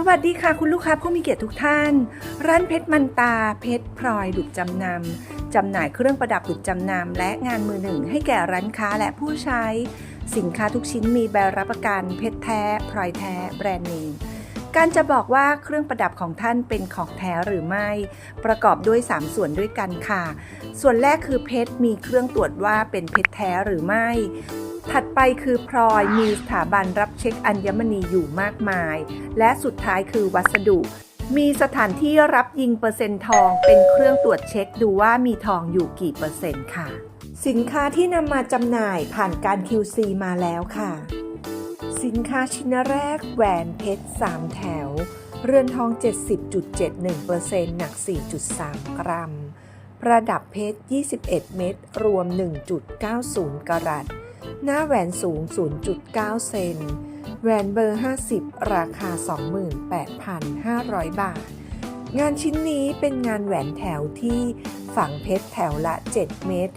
สวัสดีค่ะคุณลูกค้าผู้มีเกียรติทุกท่าน ร้านเพชรมันตา เพชรพลอยหลุดจำนำจำหน่ายเครื่องประดับหลุดจำนำและงานมือหนึ่งให้แก่ร้านค้าและผู้ใช้ สินค้าทุกชิ้นมีใบรับประกันเพชรแท้พลอยแท้ แบรนด์เนมการจะบอกว่าเครื่องประดับของท่านเป็นของแท้หรือไม่ ประกอบด้วย 3 ส่วนด้วยกันค่ะ ส่วนแรกคือเพชรมีเครื่องตรวจว่าเป็นเพชรแท้หรือไม่ ถัดไปคือพลอยมีสถาบันรับเช็คอัญมณีอยู่มากมาย และสุดท้ายคือวัสดุ มีสถานที่รับยิงเปอร์เซ็นต์ทองเป็นเครื่องตรวจเช็คดูว่ามีทองอยู่กี่เปอร์เซ็นต์ค่ะ สินค้าที่นำมาจำหน่ายผ่านการ QC มาแล้วค่ะ สินค้าชิ้นแรกแหวนเพชร 3 แถว เรือนทอง 70.71%หนัก 4.3 กรัม ประดับเพชร 21 เม็ดรวม 1.90 กรัต หน้าแหวนสูง 0.9 เซน แหวนเบอร์ 50 ราคา 28,500 บาท งานชิ้นนี้เป็นงานแหวนแถวที่ฝังเพชรแถวละ 7 เม็ด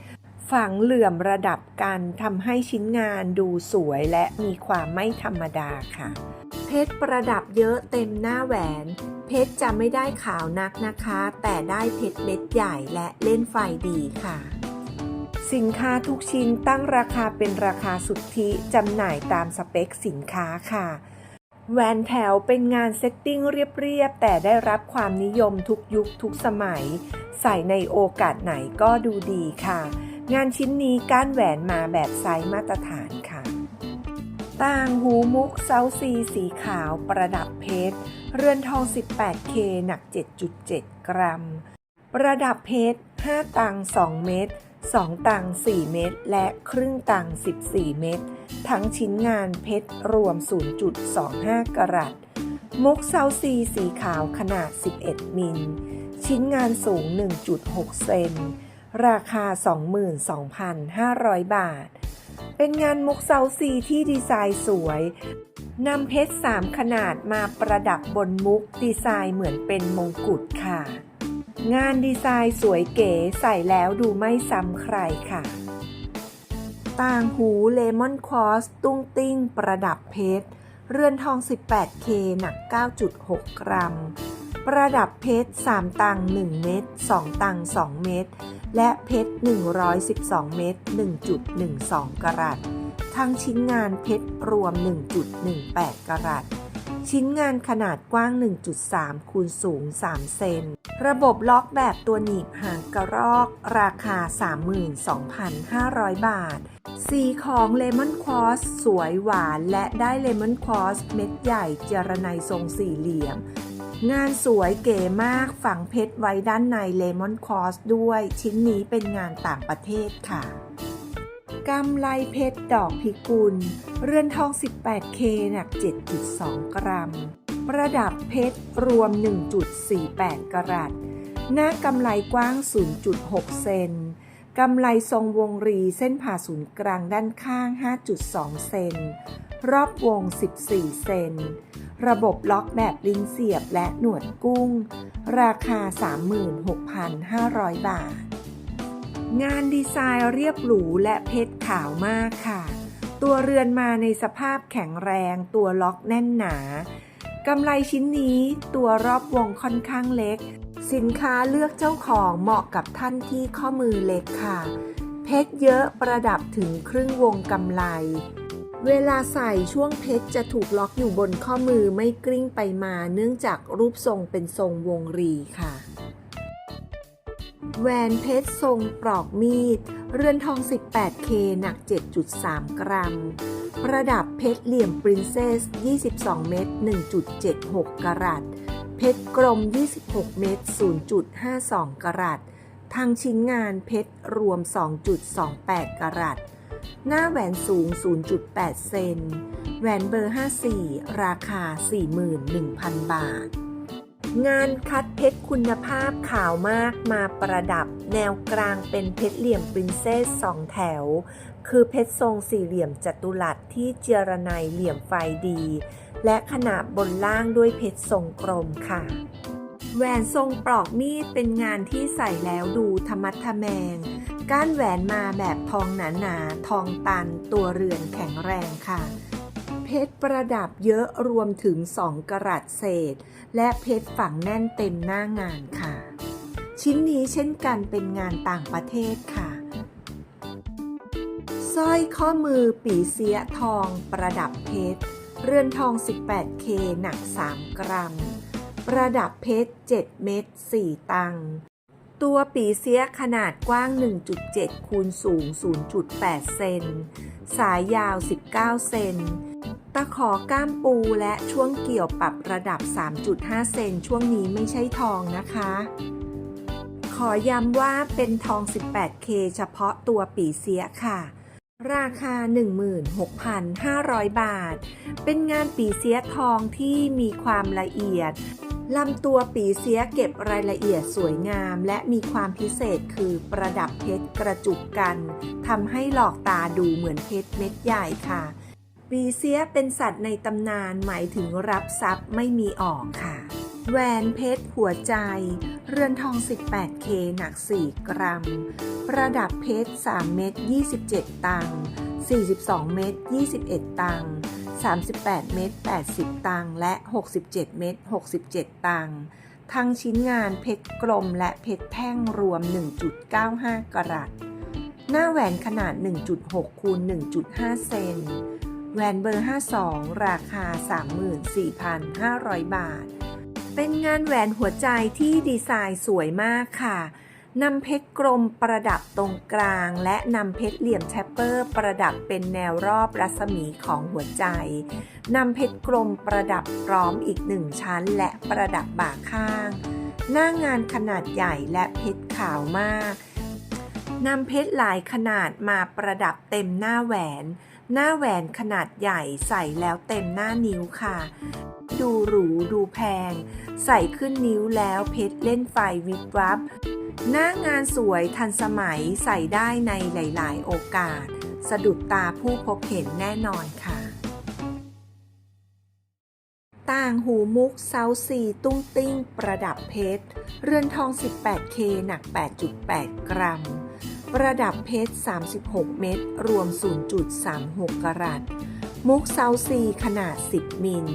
ฝังเหลื่อมระดับกันทำให้ชิ้นงานดูสวยและมีความไม่ธรรมดาค่ะ เพชรประดับเยอะเต็มหน้าแหวน เพชรจะไม่ได้ขาวนักนะคะ แต่ได้เพชรเม็ดใหญ่และเล่นไฟดีค่ะ สินค้าทุกชิ้นตั้งราคาเป็นราคาสุทธิจำหน่ายตามสเปคสินค้าค่ะแหวนแถวเป็นงานเซตติ้งเรียบๆ แต่ได้รับความนิยมทุกยุคทุกสมัย ใส่ในโอกาสไหนก็ดูดีค่ะ งานชิ้นนี้ก้านแหวนมาแบบไซส์มาตรฐานค่ะต่างหูมุกเซาซีสีขาวประดับเพชร เรือนทอง 18K หนัก 7.7 กรัม ประดับเพชร 5 ตัง 2 เม็ด 2 ตัง 4 เม็ดและครึ่งตัง 14 เม็ดทั้งชิ้นงานเพชรรวม 0.25 กรัต มุกเซาซีสีขาวขนาด 11 มิล ชิ้นงานสูง 1.6 เซน ราคา 22,500 บาท เป็นงานมุกเซาซีที่ดีไซน์สวยนำเพชร 3 ขนาดมาประดับบนมุกดีไซน์เหมือนเป็นมงกุฎค่ะ งานดีไซน์สวยเก๋ใส่แล้วดูไม่ซ้ำใครค่ะ ต่างหูเลมอนคอสตุ้งติ้งประดับเพชร เรือนทอง 18K หนัก 9.6 กรัม ประดับเพชร 3 ตัง 1 เม็ด 2 ตัง 2 เม็ด และเพชร 112 เม็ด 1.12 กรัตทั้งชิ้นงานเพชรรวม 1.18 กรัต ชิ้นงานขนาดกว้าง 1.3 คูณสูง 3 เซน ระบบล็อกแบบตัวหนีบหางกระรอก ราคา 32,500 บาท สีของเลมอนควอสสวยหวานและได้เลมอนควอสเม็ดใหญ่เจรไนทรงสี่เหลี่ยม งานสวยเก๋มากฝังเพชรไว้ด้านในเลมอนควอสด้วย ชิ้นนี้เป็นงานต่างประเทศค่ะ กำไลเพชรดอกพิกุล เรือนทอง 18K หนัก 7.2 กรัม ประดับเพชรรวม 1.48 กรัต หน้ากำไลกว้าง 0.6 เซน กำไลทรงวงรีเส้นผ่าศูนย์กลางด้านข้าง 5.2 เซน รอบวง 14 เซน ระบบล็อกแบบลิ้นเสียบและหนวดกุ้ง ราคา 36,500 บาท งานดีไซน์เรียบหรูและเพชรขาวมากค่ะ ตัวเรือนมาในสภาพแข็งแรง ตัวล็อกแน่นหนากำไรชิ้นนี้ตัวรอบวงค่อนข้างเล็ก สินค้าเลือกเจ้าของเหมาะกับท่านที่ข้อมือเล็กค่ะ เพชรเยอะประดับถึงครึ่งวงกำไรเวลาใส่ช่วงเพชรจะถูกล็อกอยู่บนข้อมือไม่กลิ้งไปมาเนื่องจากรูปทรงเป็นทรงวงรีค่ะ แหวนเพชรทรงปลอกมีด เรือนทอง 18K หนัก 7.3 กรัม ประดับเพชรเหลี่ยมปรินเซส 22 เม็ด 1.76 กรัต เพชรกลม 26 เม็ด 0.52 กรัตทางชิ้นงานเพชรรวม 2.28 กรัต หน้าแหวนสูง 0.8 เซน แหวนเบอร์ 54 ราคา 41,000 บาท งานคัดเพชรคุณภาพขาวมากมาประดับแนวกลางเป็นเพชรเหลี่ยมปรินเซสสองแถว คือเพชรทรงสี่เหลี่ยมจัตุรัสที่เจรไนเหลี่ยมไฟดี และขนาบบนล่างด้วยเพชรทรงกลมค่ะ แหวนทรงปลอกมีดเป็นงานที่ใส่แล้วดูธรรมัดทะแมง ก้านแหวนมาแบบทองหนาๆทองตันตัวเรือนแข็งแรงค่ะ เพชรประดับเยอะรวมถึง 2 กรัตเศษ และเพชรฝังแน่นเต็มหน้างานค่ะ ชิ้นนี้เช่นกันเป็นงานต่างประเทศค่ะสร้อยข้อมือปีเสียทองประดับเพชร เรือนทอง 18K หนัก 3 กรัม ประดับเพชร 7 เม็ด 4 ตังตัวปีเสียขนาดกว้าง 1.7 คูณสูง 0.8 เซน สายยาว 19 เซน ตะขอก้ามปูและช่วงเกี่ยวปรับระดับ 3.5 เซนช่วงนี้ไม่ใช่ทองนะคะ ขอย้ำว่าเป็นทอง 18K เฉพาะตัวปีเสียค่ะ ราคา 16,500 บาท เป็นงานปีเสียทองที่มีความละเอียดลำตัวปีเสียเก็บรายละเอียดสวยงาม และมีความพิเศษคือประดับเพชรกระจุกกันทำให้หลอกตาดูเหมือนเพชรเม็ดใหญ่ค่ะ ปีเสียเป็นสัตว์ในตำนานหมายถึงรับทรัพย์ไม่มีออกค่ะ แหวนเพชรหัวใจ เรือนทอง 18K หนัก 4 กรัม ประดับเพชร 3 เม็ด 27 ตังค์ 42 เม็ด 21 ตังค์ 38 เม็ด 80 ตังค์ และ 67 เม็ด 67 ตังค์ ทั้งชิ้นงานเพชรกลมและเพชรแท่งรวม 1.95 กรัตหน้าแหวนขนาด 1.6คูณ1.5 เซน แหวนเบอร์ 52 ราคา 34,500 บาท เป็นงานแหวนหัวใจที่ดีไซน์สวยมากค่ะนำเพชรกลมประดับตรงกลาง และนำเพชรเหลี่ยมแทปเปอร์ประดับเป็นแนวรอบรัศมีของหัวใจนำเพชรกลมประดับพร้อมอีกหนึ่งชั้น และประดับบ่าข้าง หน้างานขนาดใหญ่และเพชรขาวมากนำเพชรหลายขนาดมาประดับเต็มหน้าแหวน หน้าแหวนขนาดใหญ่ใส่แล้วเต็มหน้านิ้วค่ะ ดูหรูดูแพง ใส่ขึ้นนิ้วแล้วเพชรเล่นไฟวิบวับ หน้างานสวยทันสมัยใส่ได้ในหลาย ๆ โอกาส สะดุดตาผู้พบเห็นแน่นอนค่ะ ต่างหูมุกเซาซีตุ้งติ้งประดับเพชร เรือนทอง 18K หนัก 8.8 กรัม ประดับเพชร 36 เม็ด รวม 0.36 กรัต มุกเซาซีขนาด 10 มิล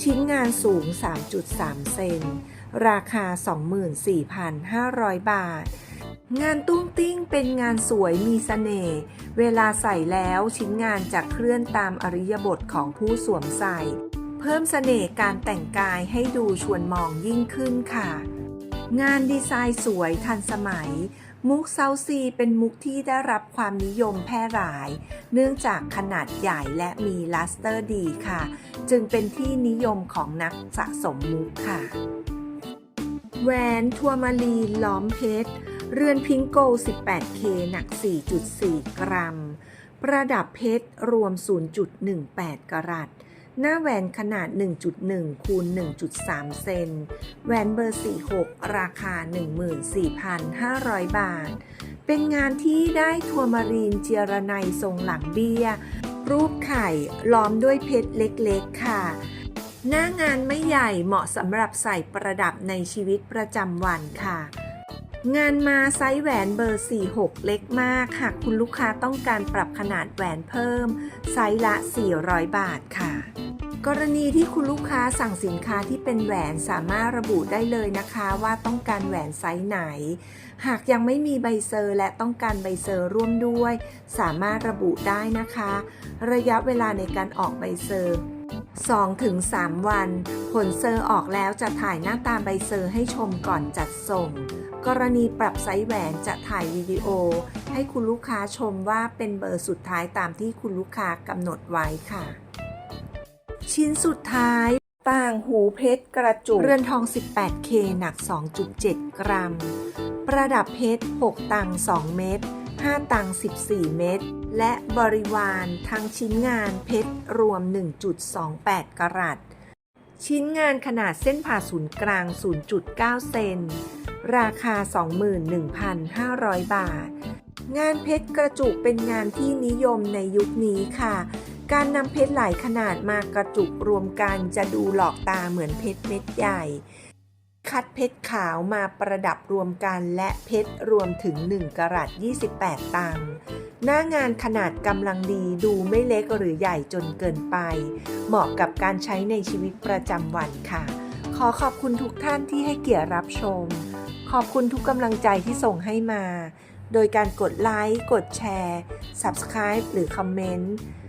ชิ้นงานสูง 3.3 เซน ราคา 24,500 บาท งานตุ้งติ้งเป็นงานสวยมีเสน่ห์ เวลาใส่แล้วชิ้นงานจะเคลื่อนตามอริยบทของผู้สวมใส่ เพิ่มเสน่ห์การแต่งกายให้ดูชวนมองยิ่งขึ้นค่ะ งานดีไซน์สวยทันสมัย มุกเซาซีเป็นมุกที่ได้รับความนิยมแพร่หลาย เนื่องจากขนาดใหญ่และมีลัสเตอร์ดีค่ะ จึงเป็นที่นิยมของนักสะสมมุกค่ะ แหวนทัวร์มาลีล้อมเพชร เรือนพิงโก 18K หนัก 4.4 กรัม ประดับเพชรรวม 0.18 กรัต หน้าแหวนขนาด 1.1 คูณ 1.3 เซน แหวนเบอร์ 46 ราคา 14,500 บาท เป็นงานที่ได้ทัวร์มารีนเจียรไนยทรงหลังเบี้ย รูปไข่ล้อมด้วยเพชรเล็กๆ ค่ะ หน้างานไม่ใหญ่เหมาะสำหรับใส่ประดับในชีวิตประจำวันค่ะงานมาไซส์แหวนเบอร์ 46 เล็กมาก หากคุณลูกค้าต้องการปรับขนาดแหวนเพิ่ม ไซส์ละ 400 บาทค่ะ กรณีที่คุณลูกค้าสั่งสินค้าที่เป็นแหวนสามารถระบุได้เลยนะคะว่าต้องการแหวนไซส์ไหน หากยังไม่มีใบเซอร์และต้องการใบเซอร์ร่วมด้วย สามารถระบุได้นะคะ ระยะเวลาในการออกใบเซอร์2-3 วัน ผลเซอร์ออกแล้วจะถ่ายหน้าตาใบเซอร์ให้ชมก่อนจัดส่ง กรณีปรับไซส์แหวนจะถ่ายวิดีโอ ให้คุณลูกค้าชมว่าเป็นเบอร์สุดท้ายตามที่คุณลูกค้ากำหนดไว้ค่ะ ชิ้นสุดท้าย ต่างหูเพชรกระจุก เรือนทอง 18K หนัก 2.7 กรัม ประดับเพชร 6 ตัง 2 เม็ด5 ตัง 14 เม็ดและบริวารทั้งชิ้นงานเพชรรวม 1.28 กรัต ชิ้นงานขนาดเส้นผ่าศูนย์กลาง 0.9 เซน ราคา 21,500 บาท งานเพชรกระจุกเป็นงานที่นิยมในยุคนี้ค่ะ การนำเพชรหลายขนาดมากระจุกรวมกันจะดูหลอกตาเหมือนเพชรเม็ดใหญ่ คัดเพชรขาวมาประดับรวมกันและเพชรรวมถึง 1กรัต28 ตังค์หน้างานขนาดกำลังดีดูไม่เล็กหรือใหญ่จนเกินไป เหมาะกับการใช้ในชีวิตประจำวันค่ะ ขอขอบคุณทุกท่านที่ให้เกียรติรับชม ขอบคุณทุกกำลังใจที่ส่งให้มา โดยการกดไลค์ กดแชร์ Subscribe หรือคอมเมนต์